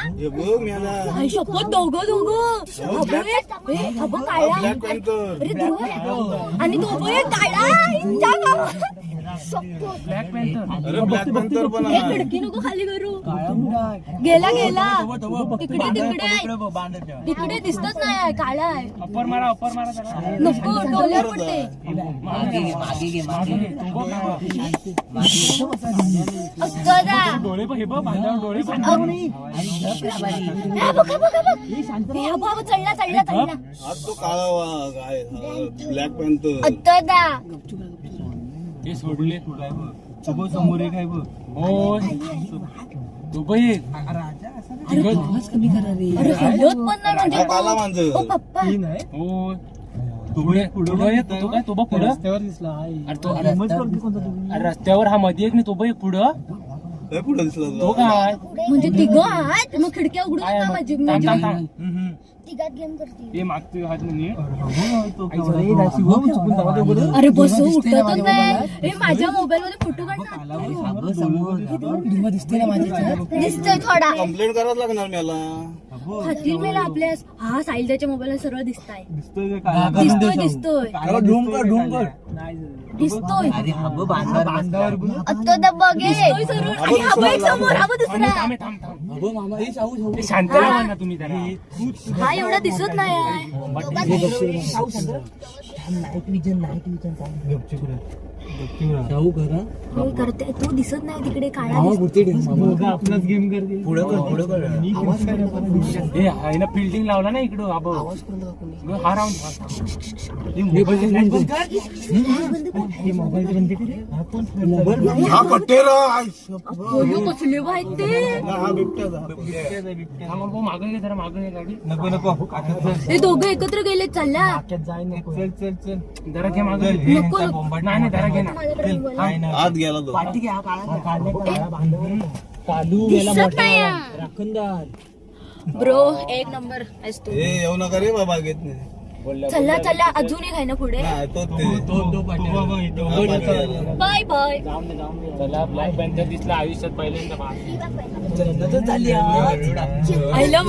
हे बघ मेला आई शपथ दोघं दोघं हा बघ एक, ए, हा बघ काळा अरे ध्रुव आणि तो बघ एक काळा इच्छा गावात. ब्लॅक पॅन्थर अरे ब्लॅक पॅन्थर पण ए, आहे खिडकी नको खाली करू. गेला गेला. तिकडे तिकडे आहे. तिकडे दिसतच नाही आहे काळा आहे. अप्पर मारा अप्पर मारा त्याला नको डोले पडते. अक्कदा. डोळे बघ हे बघ बांधावर डोळे बांधावर हा, बघ, हा, बघ, हा, बघ. हा, बघ, चढला चढला चढला. हा तो काळा वाघ आहे ब्लॅक पॅन्थर अक्कदा. हे सोडले. समोर एक आहे बघ. हो तो बघ म्हणजे हा. हो तो तो रस्त्यावर दिसला. अरे तो अरे रस्त्यावर हा मध्ये एक नाही तो बघ एक पुढं पुढे दिसला तो काय? म्हणजे तिघं आहेत? मग खिडक्या उघडून तिघात गेम करते. हे मागतोय हात नीट अरे बस उठतच नाही. ए माझ्या मोबाईल मध्ये फोटो काढ दिसतोय थोडा. कंप्लेंट करावं लागणार मला. खातील मेला आपल्यास हा साहिलच्या मोबाईल सरळ दिसताय. दिसतोय दिसतोय दिसतोय. आता बघे आणि हा बघ एक समोर हा बघ दुसरा थांब थांब थांब हे शांत राहा ना तुम्ही हा एवढा दिसत नाही आहे. हे करते तो दिसत नाही तिकडे काळा दिसतो. हे आहे ना फिल्डिंग लावला ना इकडं आबा. हा राऊंड हा कट्टेरा अयो, कसले आहेत ते? हा बिबट्याचा मागं घे जरा मागं गाडी. हे दोघं एकत्र गेले चला. जरा घे मागं. नको. नको नाही नाही जरा घे ना. माझ्याकडे मोबाईल आहे. आत गेला तो दिसत नाही ब्रो एक नंबर आहेस तू. हे येऊ नका रे बाबा घेत नाही. चला चला अजून एक आहे ना पुढे. तो ते. पाठी. Bye bye. चला ब्लॅक पॅन्थर दिसला आयुष्यात पहिल्यांदा. I love